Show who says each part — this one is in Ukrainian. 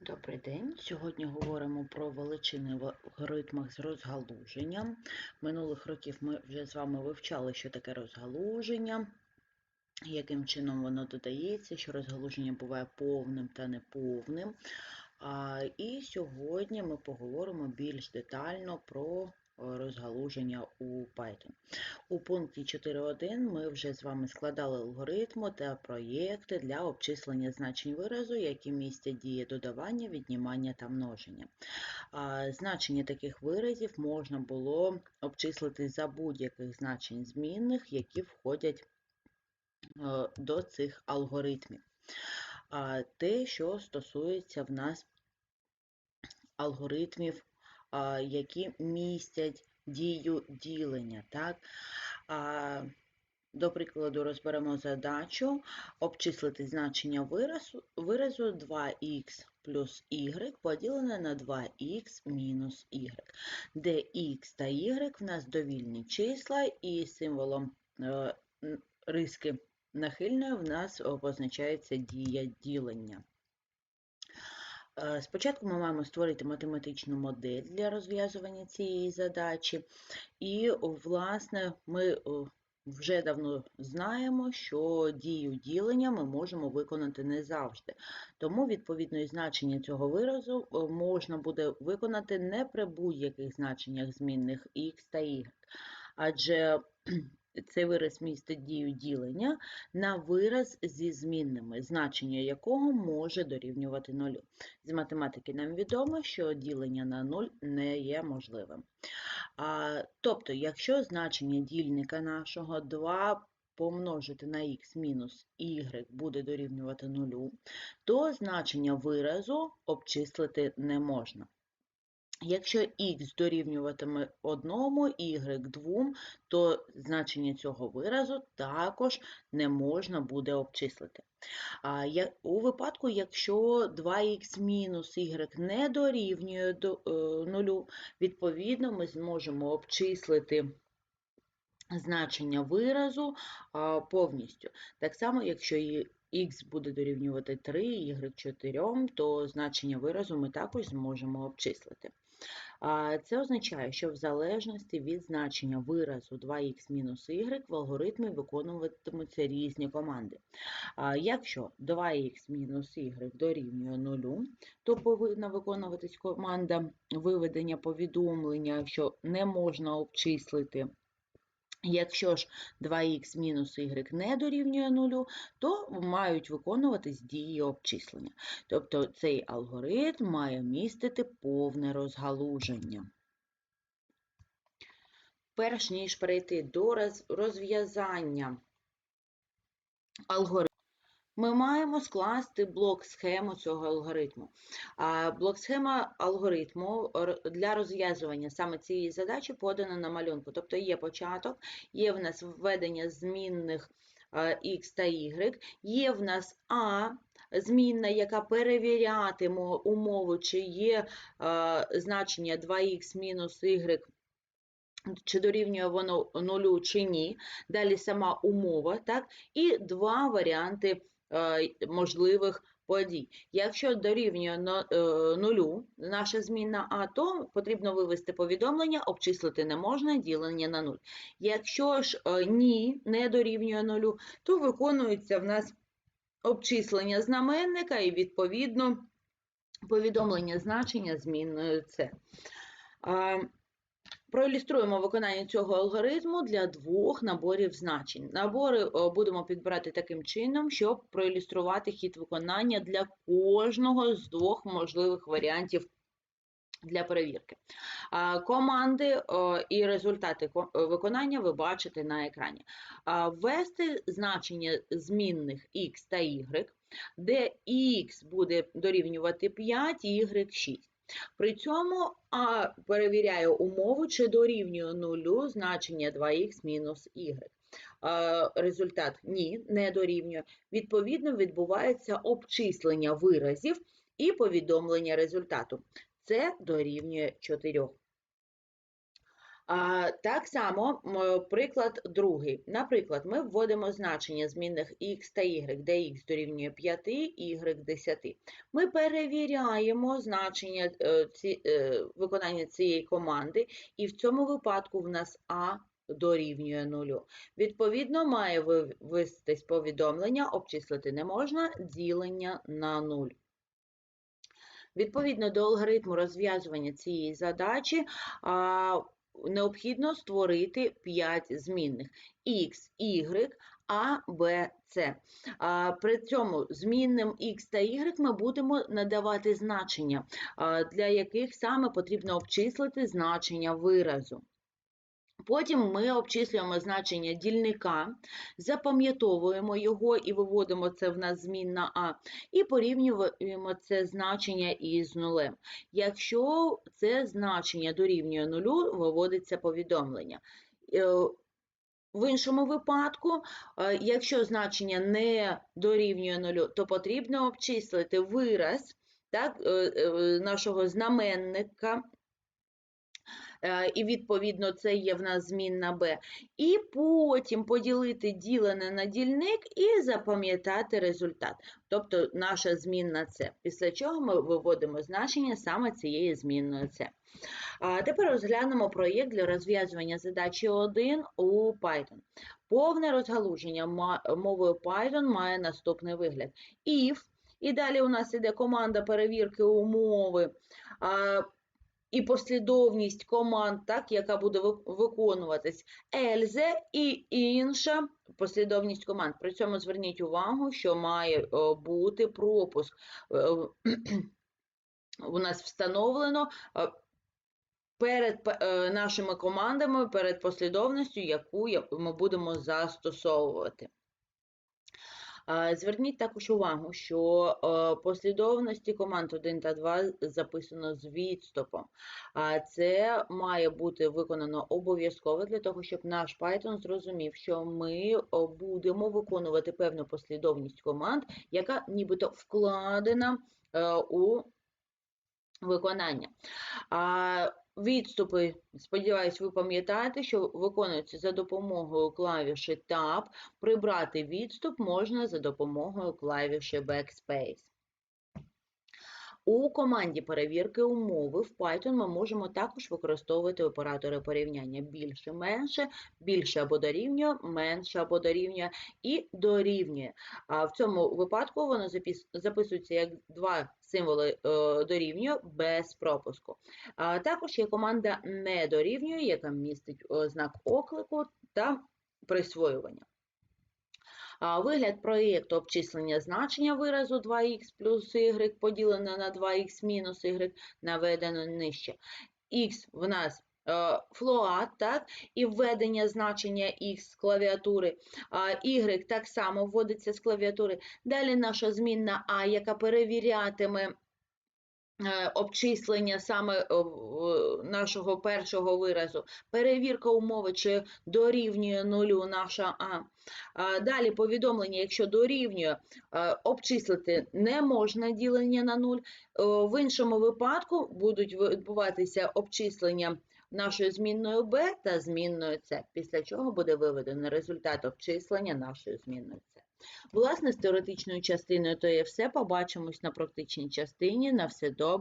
Speaker 1: Добрий день. Сьогодні говоримо про величини в алгоритмах з розгалуженням. Минулих років ми вже з вами вивчали, що таке розгалуження, яким чином воно додається, що розгалуження буває повним та неповним. І сьогодні ми поговоримо більш детально про розгалуження у Python. У пункті 4.1 ми вже з вами складали алгоритми та проєкти для обчислення значень виразу, які містять дії додавання, віднімання та множення. Значення таких виразів можна було обчислити за будь-яких значень змінних, які входять е, до цих алгоритмів. Те, що стосується в нас алгоритмів які містять дію ділення. Так? До прикладу, розберемо задачу обчислити значення виразу, виразу 2х плюс y поділене на 2х мінус y, де х та y в нас довільні числа, і символом е, риски нахильної в нас позначається дія ділення. Е, спочатку ми маємо створити математичну модель для розв'язування цієї задачі, і, власне, ми вже давно знаємо, що дію ділення ми можемо виконати не завжди. Тому відповідне значення цього виразу можна буде виконати не при будь-яких значеннях змінних x та y, адже цей вираз містить дію ділення на вираз зі змінними, значення якого може дорівнювати нулю. З математики нам відомо, що ділення на 0 не є можливим. А, Тобто, якщо значення дільника нашого 2 помножити на х мінус y буде дорівнювати нулю, то значення виразу обчислити не можна. Якщо х дорівнюватиме 1, y 2, то значення цього виразу також не можна буде обчислити. А У випадку, якщо 2х мінус y не дорівнює до 0, е, відповідно ми зможемо обчислити значення виразу повністю. Так само, якщо х буде дорівнювати 3, y 4, то значення виразу ми також зможемо обчислити. Це означає, що в залежності від значення виразу 2х-y в алгоритмі виконуватимуться різні команди. Якщо 2х-y дорівнює 0, то повинна виконуватись команда виведення повідомлення, що не можна обчислити Якщо ж 2х мінус y не дорівнює 0, то мають виконуватись дії обчислення. Тобто цей алгоритм має містити повне розгалуження. Перш ніж перейти до розв'язання алгоритму, ми маємо скласти блок-схему цього алгоритму. Блок-схема алгоритму для розв'язування саме цієї задачі подана на малюнку. Тобто є початок, є в нас введення змінних X та Y, є в нас А, змінна, яка перевірятиме умову, чи є значення 2х мінус y чи дорівнює воно нулю чи ні. Далі сама умова, так, і два варіанти можливих подій. Якщо дорівнює е, нулю наша змінна А, то потрібно вивести повідомлення, обчислити не можна, ділення на нуль. Якщо ж е, ні, не дорівнює нулю, то виконується в нас обчислення знаменника і, відповідно, повідомлення значення змінною С. Проілюструємо виконання цього алгоритму для двох наборів значень. Набори е, будемо підбирати таким чином, щоб проілюструвати хід виконання для кожного з двох можливих варіантів для перевірки. Команди е, і результати виконання ви бачите на екрані. Ввести значення змінних x та y, де x буде дорівнювати 5, y 6. При цьому А перевіряю умову, чи дорівнює нулю значення 2х мінус y. Результат ні, не дорівнює. Відповідно, відбувається обчислення виразів і повідомлення результату. Це дорівнює 4. Так само приклад другий. Наприклад, ми вводимо значення змінних x та y, де x дорівнює 5, y 10. Ми перевіряємо значення е, е, виконання цієї команди, і в цьому випадку в нас а дорівнює 0. Відповідно, має ви- вивестись повідомлення, обчислити не можна, ділення на 0. Відповідно до алгоритму розв'язування цієї задачі, необхідно створити 5 змінних x, y, a, b, c. При цьому змінним x та y ми будемо надавати значення, для яких саме потрібно обчислити значення виразу. Потім ми обчислюємо значення дільника, запам'ятовуємо його і виводимо це в нас змінна А, і порівнюємо це значення із нулем. Якщо це значення дорівнює нулю, виводиться повідомлення. Е, В іншому випадку, е, якщо значення не дорівнює нулю, то потрібно обчислити вираз так, е, нашого знаменника, і відповідно це є в нас змінна b. І потім поділити ділене на дільник і запам'ятати результат, тобто наша змінна c. Після чого ми виводимо значення саме цієї змінної. А тепер розглянемо проєкт для розв'язування задачі 1 у Python. Повне розгалуження мовою Python має наступний вигляд. If, і далі у нас іде команда перевірки умови. І послідовність команд, так, яка буде виконуватись else і інша послідовність команд. При цьому зверніть увагу, що має е, бути пропуск. Е, У нас встановлено е, перед нашими командами, перед послідовністю, яку ми будемо застосовувати. Зверніть також увагу, що е, послідовності команд 1 та 2 записано з відступом. Це має бути виконано обов'язково для того, щоб наш Python зрозумів, що ми будемо виконувати певну послідовність команд, яка нібито вкладена е, у виконання. Відступи, сподіваюсь, ви пам'ятаєте, що виконуються за допомогою клавіші Tab. Прибрати відступ можна за допомогою клавіші Backspace. У команді перевірки умови в Python ми можемо також використовувати оператори порівняння більше, менше, більше або дорівнює, менше або дорівнює і дорівнює. А в цьому випадку воно запис- записується як два символи е, дорівнює без пропуску. А також є команда не дорівнює, яка містить е, знак оклику та присвоювання. Вигляд проєкту обчислення значення виразу 2х плюс y поділене на 2х мінус y наведено нижче. Х в нас е, флоат, так, і введення значення х з клавіатури, y так само вводиться з клавіатури. Далі наша змінна а, яка перевірятиме обчислення саме е, нашого першого виразу, перевірка умови, чи дорівнює нулю наша А. Далі повідомлення, якщо дорівнює, е, обчислити не можна ділення на нуль. Е, В іншому випадку будуть відбуватися обчислення нашою змінною b та змінною c, після чого буде виведено результат обчислення нашою змінною c. Власне, з теоретичною частиною то є все. Побачимось на практичній частині. На все добре.